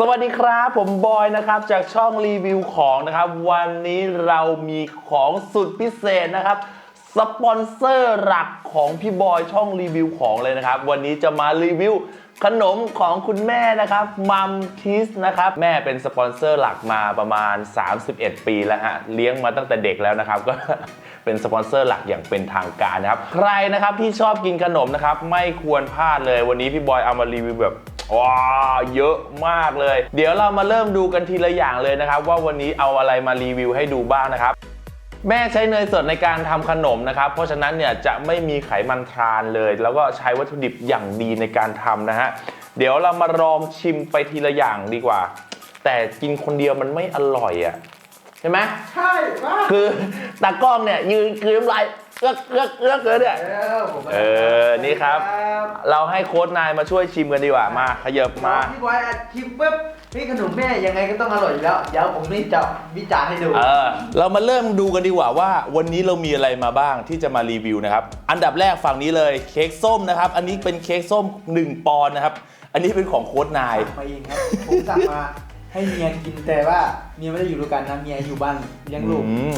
สวัสดีครับ ผมบอยนะครับ จากช่องรีวิวของนะครับ วันนี้เรามีของสุดพิเศษนะครับ สปอนเซอร์หลักของพี่บอยช่องรีวิวของเลยนะครับ วันนี้จะมารีวิวขนมของคุณแม่นะครับมัมทิสนะครับ แม่เป็นสปอนเซอร์หลักมาประมาณ 31 ปีแล้วฮะ เลี้ยงมาตั้งแต่เด็กแล้วนะครับ ก็เป็นสปอนเซอร์หลักอย่างเป็นทางการนะครับ ใครนะครับที่ชอบกินขนมนะครับ ไม่ควรพลาดเลยวันนี้พี่บอยเอามารีวิวแบบ ว้าวเยอะมากเลย เดี๋ยวเรามาเริ่มดูกันทีละอย่างเลยนะครับ ว่าวันนี้เอาอะไรมารีวิวให้ดูบ้างนะครับแม่ใช้เนยสดในการทำขนมนะครับ เพราะฉะนั้นเนี่ยจะไม่มีไขมันทรานเลย แล้วก็ใช้วัตถุดิบอย่างดีในการทำนะฮะ เดี๋ยวเรามาลองชิมไปทีละอย่างดีกว่า แต่กินคนเดียวมันไม่อร่อยอะ่ะใช่ไหมใช่ว่าคือตากล้องเนี่ยยืนกลืนน้ำลาย เอื้อกเอื้อกเอื้อกเลยเนี่ยเออผมมาเออนี่ครับ เราให้โค้ดนายมาช่วยชิมกันดีกว่ามาขยับมามาพี่บอยอัดคลิปปุ๊บนี่ขนมแม่ยังไงก็ต้องอร่อยอยู่แล้ว เดี๋ยวผมนี่จะวิจารณ์ให้ดูเออเรามาเริ่มดูกันดีกว่าว่า วันนี้เรามีอะไรมาบ้างที่จะมารีวิวนะครับ อันดับแรกฝั่งนี้เลยเค้กส้มนะครับ อันนี้เป็นเค้กส้ม 1 ปอนด์นะครับ อันนี้เป็นของโค้ดนายสั่งมาเองครับผมสั่งมาให้เมียกินแต่ว่าเมียไม่ได้อยู่ด้วยกันนะเมียอยู่บ้านเลี้ยงลูกอืม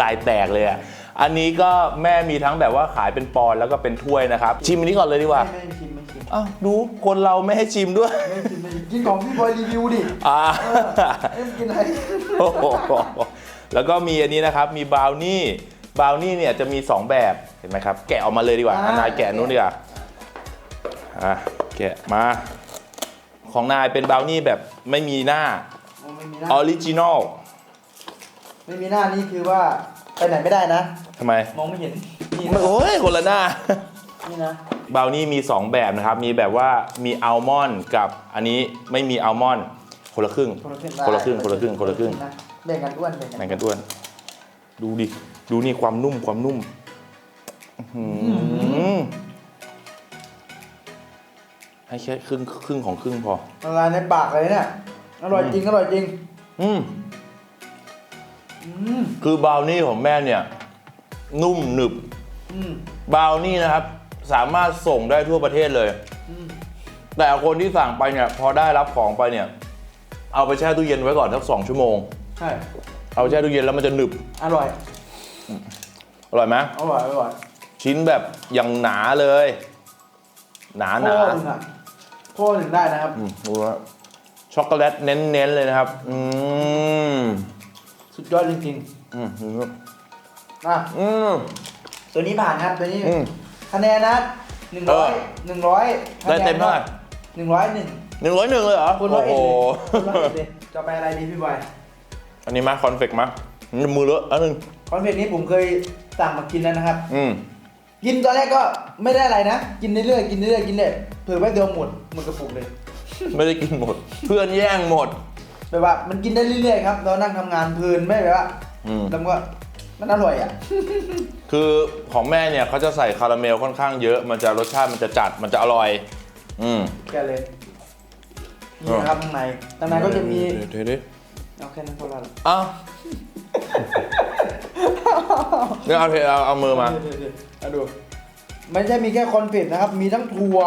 ลายแตกเลยอะ อันนี้ก็แม่มีทั้งแบบว่าขายเป็นปอนด์แล้วก็เป็นถ้วยนะครับ ชิมอันนี้ก่อนเลยดีกว่า ไม่ไม่ชิมไม่ชิมอ้าวดูคนเราไม่ให้ชิมด้วย ไม่ชิมไม่ชิมกินของพี่บอยรีวิวดิอ่า เออเอ็มกินอะไรโอ้โหแล้วก็มีอันนี้นะครับ มีบราวนี่ บราวนี่เนี่ยจะมี 2 แบบ เห็นไหมครับ แกะออกมาเลยดีกว่าอะนายแกะนู้นดีกว่า อะ แกะมา ของนายเป็นบราวนี่แบบไม่มีหน้าไม่มีหน้าออริจินอล ไม่มีหน้านี่คือว่าไปไหนไม่ได้นะ ทำไมมองไม่เห็นนี่ไม่นะโอ้ยคนละหน้า นี่นะบราวนี่มี 2 แบบนะครับ มีแบบว่ามีอัลมอนด์กับอันนี้ไม่มีอัลมอนด์คนละครึ่ง คนละครึ่งคนละครึ่งคนละครึ่งคนละครึ่งนะแบ่งกันอ้วนแบ่งกันแบ่งกันด้วน ดูดิ ดูนี่ความนุ่มความนุ่มอื้อหือให้แค่ครึ่งครึ่งของครึ่งพอ ละลายในปากเลยเนี่ยอร่อยจริงอร่อยจริงอืม อืมคือบราวนี่ของแม่เนี่ย นุ่มหนึบ อืมบราวนี่นะครับ สามารถส่งได้ทั่วประเทศเลย อืมแต่คนที่สั่งไปเนี่ย พอได้รับของไปเนี่ย เอาไปแช่ตู้เย็นไว้ก่อนสักสองชั่วโมง ใช่ เอาไปแช่ตู้เย็นแล้วมันจะหนึบ อร่อย อร่อยไหมอร่อย อร่อยชิ้นแบบอย่างหนาเลย หนาหพ่นาอหนึ่งอะพ่อหนึ่งได้นะครับ อืมดูว่าช็อกโกแลตเน้นๆเลยนะครับ อืม สุดยอดจริงอืมๆ อะอืม ตัวนี้ผ่านครับตัวนี้อืมคะแนนนะหนึ่งเอร้ออยหนึ่งร้อยได้เต็มเท่าไหร่ หนึ่งร้อยหนึ่งหนึ่งร้อยหนึ่งเลยเหรอคุณร้อยเอ็โอ้ดโหเลยคุณร้อยเอ็ดเลยจะไปอะไรดีพี่บอยอันนี้มาคอนเฟกมามือเลอะอันหนึงคอนเฟกต์นี้ผมเคยสั่งมากินแล้วนะครับ อืม กินตอนแรกก็ไม่ได้อะไรนะ กินเรื่อยๆกินเรื่อยๆกินเรื่อยเผื่อแป๊บเดียวหมดหมดกระปุกเลยไม่ได้กินหมด เพื่อนแย่งหมด แบบว่ามันกินได้เรื่อยๆครับเรานั่งทำงานเพลินไม่แบบว่าอืม แล้วก็ มันอร่อยอะ คือของแม่เนี่ยเขาจะใส่คาราเมลค่อนข้างเยอะ มันจะรสชาติมันจะจัดมันจะอร่อย อืม แกะเลยนี่นะครับข้างในข้างในก็จะมีเดี๋ยวๆเอาแค่นั้นพอละๆอ้าวเดี๋ยวเอาเทเอาเอามือมา เดี๋ยวๆๆเอาดู ไม่ใช่มีแค่คอนเฟกต์นะครับ มีทั้งถั่ว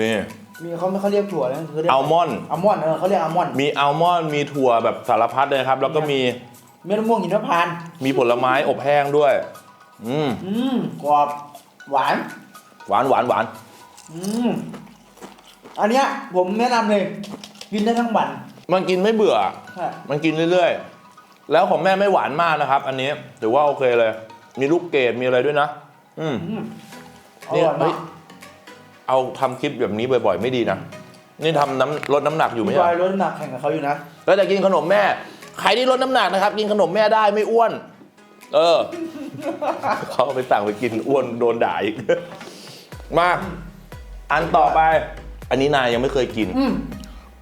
นี่ มีเขาไม่เขาเรียกถั่วนะเขาเรียกอัลมอนด์ อัลมอนด์เออเขาเรียกอัลมอนด์มีอัลมอนด์มีถั่วแบบสารพัดเลยครับ แล้วก็มี เม็ดมะม่วงหินมะพานต์มีผลไม้อบแห้งด้วย อืมอืมกรอบหวาน หวานหวานหวานอืมอันเนี้ยผมแนะนำเลย กินได้ทั้งวันมันกินไม่เบื่อ ใช่มันกินเรื่อยๆ แล้วของแม่ไม่หวานมากนะครับ อันนี้ถือว่าโอเคเลย มีลูกเกดมีอะไรด้วยนะ อืม อืมอเนี่ยร่อยเฮ้มาย กเอาทำคลิปแบบนี้บ่อยๆ ไม่ดีนะ นี่ทำน้ำลดน้ำหนักอยู่ไหมพี่บใช่อยลดน้ำหนักแข่งกับเขาอยู่นะ แล้วแต่กินขนมแม่ ใครที่ลดน้ำหนักนะครับ กินขนมแม่ได้ไม่อ้วน เออ เขาเอาไปสั่งไปกินอ้วนโดนด่าอีก มา อันต่อไป อันนี้นายยังไม่เคยกิน อืม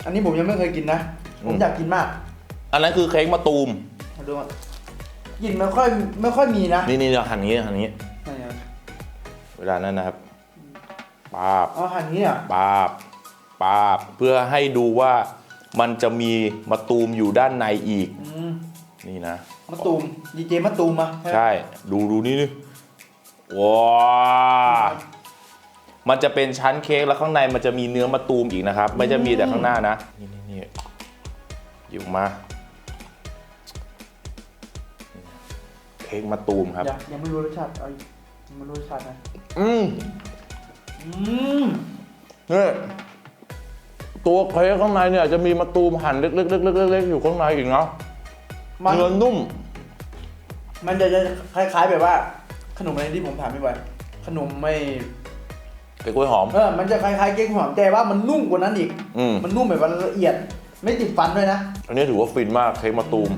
อันนี้ผมยังไม่เคยกินนะ ผอืมม อยากกินมากอันนั้นคือเค้กมะตูม มาดูอะกลินไม่ค่อยไม่ค่อยมีนะนี่นี่เราหั่นนี้หั่นนี้ ไหนอะเวลานั้นนะครับปาบ อ๋อหั่นนี้อะปาบ ปาบ เพื่อให้ดูว่า มันจะมีมะตูมอยู่ด้านในอีก อืมนี่นะ มะตูมดีเจมะตูมมาใช่ ดูดูนี่นี่ว้ามันจะเป็นชั้นเค้กแล้วข้างในมันจะมีเนื้อมะตูมอีกนะครับ ไม่จะมีแต่ข้างหน้านะ นี่นี่นี่อยู่มา เค้กมาตูมครับ ยังยังไม่รู้รสชาติเอาอีกยังไม่รู้รสชาตินะอืมอืมนี่ ตัวเค้กข้างในเนี่ยจะมีมะตูมหั่นเล็กๆๆๆๆๆอยู่ข้างในอีกเนาะมัน เนื้อนุ่ม มันจะจะคล้ายๆแบบว่า ขนมอะไรที่ผมถามไม่บ่อยขนมไม่เค้กกล้วยหอม เออ มันจะคล้ายๆเก๊กหอมแต่ว่ามันนุ่มกว่านั้นอีก อืม มันนุ่มแบบว่าละเอียด ไม่ติดฟันด้วยนะ อันนี้ถือว่าฟินมากเค้กมะตูม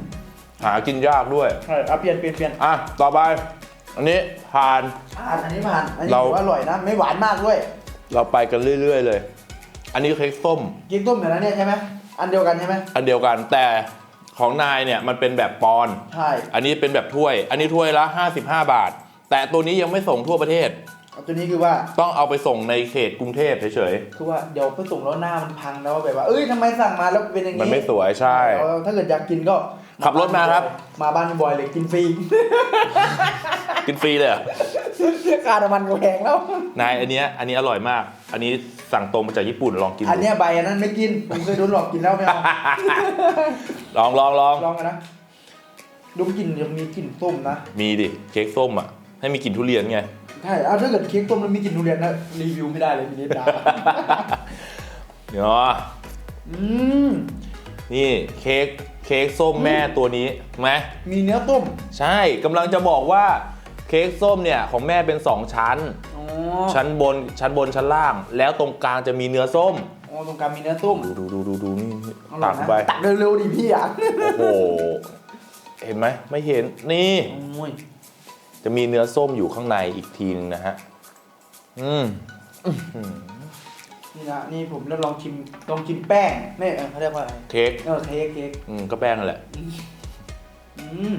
หากินยากด้วย ใช่เอาเปลี่ยนเปลี่ยนเปลี่ยนอะ ต่อไป อันนี้ผ่านอ่านอันนี้ผ่าน อันนี้เรา ถือว่าอร่อยนะ ไม่หวานมากด้วย เราไปกันเรื่อย ๆ เลย อันนี้เค้กส้มเก๊กต้มอย่างนั้นเนี่ยใช่ไหมอันเดียวกันใช่ไหมอันเดียวกันแต่ของนายเนี่ยมันเป็นแบบปอนด์ใช่อันนี้เป็นแบบถ้วย อันนี้ถ้วยละ 55 บาท แต่ตัวนี้ยังไม่ส่งทั่วประเทศ เอาตัวนี้คือว่าต้องเอาไปส่งในเขตกรุงเทพเฉยคือว่าเดี๋ยวไปส่งแล้วหน้ามันพังแล้วแบบว่าเอ้ยทำไมสั่งมาแล้วเป็นอย่างๆ นี้มันไม่สวยใช่ เอาถ้าเกิดอยากกินก็ขับรถมาครับ มาบ้านพี่บอยเลยกินฟรี กินฟรีเลยเหรอ ค่าน้ำมันก็แพงแล้ว นายอันเนี้ยอันนี้อร่อยมาก อันนี้สั่งตรงมาจากญี่ปุ่นลองกินดูอันเนี้ยใบอันนั้นไม่กินผมเคยโดนหลอกกินแล้วไม่เอาลองลองลองลองกันนะดมกลิ่นยังมีกลิ่นส้มนะ มีดิเค้กส้มอะ ให้มีกลิ่นทุเรียนไง ใช่เอาถ้าเกิดเค้กส้มแล้วมีกลิ่นทุเรียนนะรีวิวไม่ได้เลยทีนี้ด่าเนาะอืมนี่เค้กเค้กส้มแม่ตัวนี้ไหมมีเนื้อต้ม ใช่กำลังจะบอกว่า เค้กส้มเนี่ยของแม่เป็น 2 ชั้น อ๋อชั้นบนชั้นบนชั้นล่าง แล้วตรงกลางจะมีเนื้อส้มอ๋อตรงกลางมีเนื้อต้มดูดูดูดูดูนี่นี่อร่อตัยกนะไปตักเร็วๆดิพี่อะโอ้โหเห็นไหมไม่เห็นนี่ โอ้ยจะมีเนื้อส้มอยู่ข้างในอีกทีนึงนะฮะอืมนี่นะนี่ผมแล้วลองชิมลองชิมแป้งไม่เออเขาเรียกว่าอะไรเค้กเออเค้กเค้กอืมก็แป้งนั่นแหละอืม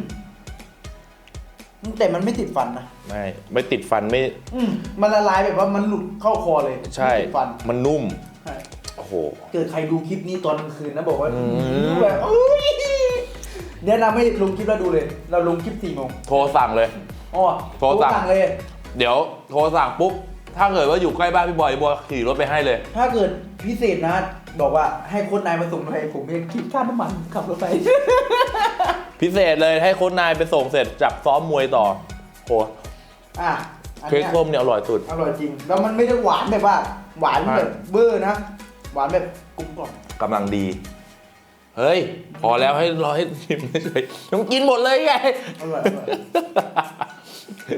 แต่มันไม่ติดฟันนะไม่ไม่ติดฟันไม่อืมมันละลายแบบว่ามันหลุดเข้าคอเลยใช่ไม่ติดฟันมันนุ่มใช่โอ้โห เกิดใครดูคลิปนี้ตอนกลางคืนนะบอกว่าอืมแบบเอ้ยแนะนำให้ลงคลิปแล้วดูเลย เราลงคลิปสี่โมงโทรสั่งเลย อ๋อโทรสั่ง เลย เดี๋ยวโทรสั่งปุ๊บ ถ้าเกิดว่าอยู่ใกล้บ้านพี่บอยพี่บอยขี่รถไปให้เลย ถ้าเกิดพิเศษนะ บอกว่าให้โคนนายมาส่งไปผมเองคิดค่าน้ำมันขับรถไป พิเศษเลยให้โค้ชนายไปส่งเสร็จจับซ้อมมวยต่อโหอะอันเค้กเนี้ยส้มเนี่ยอร่อยสุด อร่อยจริง แล้วมันไม่ได้หวานแบบว่า หวานใช่ แบบเบอร์นะ หวานแบบกลมกล่อมกำลังดี เฮ้ย พอแล้วให้รอให้ชิมเฉยๆต้องกินหมดเลยไง อร่อยอร่อย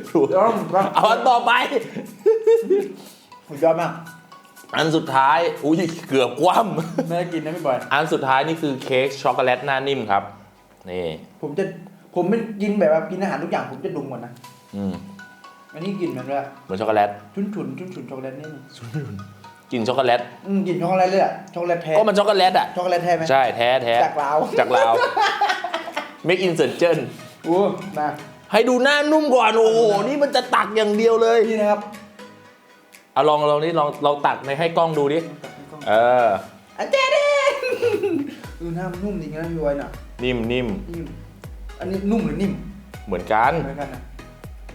ดูเดี๋ยวผมว่าเอาอันต่อไป สุดยอดมากอันสุดท้าย อุ้ยเกือบคว่ไม่ได้กินนะพี่บอยำอันสุดท้ายนี่คือเค้กช็อกโกแลตหน้านิ่มครับ นี่ ผมจะผมไม่กินแบบว่ากินอาหารทุกอย่างผมจะดมก่อนนะอืมอันนี้กลิ่นมันแบบเหมือนช็อกโกแลตชุนฉุนชุนฉุนช็อกโกแลตนี่กลินช็อกโกแลตอืมกลิ่นช็อกโกแลตเลยอะช็อกโกแลตแท้ก็มันช็อกโกแลตอะช็อกโกแลตแท้ไหมใช่แท้แท้จากลาวจากลาว Make in เซนเจนโอ้นะให้ดูหน้านุ่มก่อนโอ้โหนี่มันจะตักอย่างเดียวเลยนี่นะครับเอาลองลองนี่ลองเราตักในให้กล้องดูดิเอออาเจ๊เด้ดูหน้ามันนุ่มจริงนะพี่บอยน่ะ นิ่มนิ่มอันนี้นุ่มหรือนิ่มเหมือนกัน เหมือนกันนะ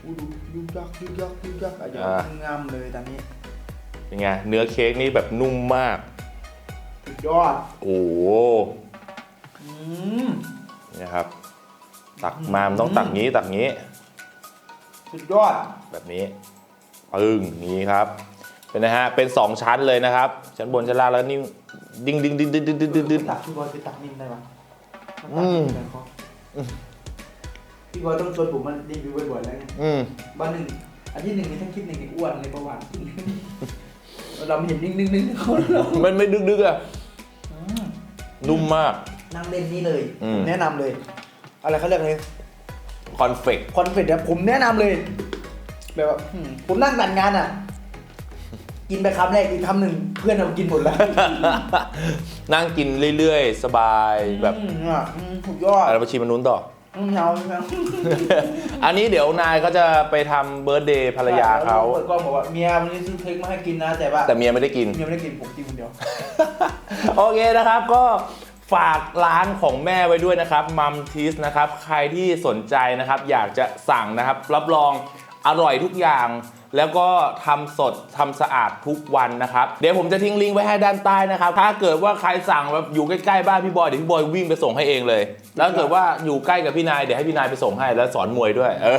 ดูยุบยักยุบยักยุบยักอะไรงางามเลยตอนนี้เป็นไงเนื้อเค้กนี่แบบนุ่มมาก สุดยอดโอ้โหอืมนี่ครับ ตักมามต้องตักงี้ตักงี้ สุดยอดแบบนี้ปึ้งนี้ครับ เป็นนะฮะ เป็นสองชั้นเลยนะครับ ชั้นบนชั้นล่างแล้วนิ่งดิ้งดิ้งดิ้งดิ้งดิ้งดิ้งดิ้งตักชุบอยคือตักนิ่มได้ปะ อืมตักนิ่มได้ปะพี่บอยต้องชวนผมมารีวิวบ่อยๆแล้วไงอืม วันหนึ่งอาทิตย์หนึ่งมีทั้งคลิปหนึ่งอ้วนเลยประวัติ เราเห็นนิ่งๆๆเขาเรามันไม่ดึกดึกๆอะอืมนุ่มมาก นั่งเล่นนี่เลย อืมผมแนะนำเลย อะไรเขาเรียกอะไร คอนเฟก คอนเฟดเนี่ยผมแนะนำเลย แบบว่าอืมผมนั่งตัดงานอะ กินไปคำแรกอีกคำหนึ่งเพื่อนเรากินหมดแล้วนั่งกินเรื่อยๆ สบายแบบอืมอะอืมสุดยอดอะไรมาชิมมันนู้นต่อ อืมเอาเอาอันนี้เดี๋ยวนายก็จะไปทำเบิร์ d เดย์ภรรยาเขา เปิดกล้องบอกว่าเมียวันนี้ซื้อเค้กมาให้กินนะแต่ว่าแต่เมียไม่ได้กิน เมียไม่ได้กินผมกินคนเดียว โอเคนะครับก็ฝากร้านของแม่ไว้ด้วยนะครับมัมทีสนะครับ ใครที่สนใจนะครับ อยากจะสั่งนะครับ รับรองอร่อยทุกอย่าง แล้วก็ทำสดทำสะอาดทุกวันนะครับเดี๋ยวผมจะทิ้งลิงก์ไว้ให้ด้านใต้นะครับถ้าเกิดว่าใครสั่งแบบอยู่ใกล้ๆบ้านพี่บอยเดี๋ยวพี่บอยวิ่งไปส่งให้เองเลย แล้วเกิดว่าอยู่ใกล้กับพี่นายเดี๋ยวให้พี่นายไปส่งให้แล้วสอนมวยด้วยเออ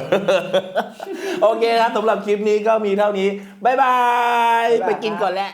โอเคครับสำหรับคลิปนี้ก็มีเท่านี้บ๊ายบายบ๊ายบายไปกินก่อนแหละ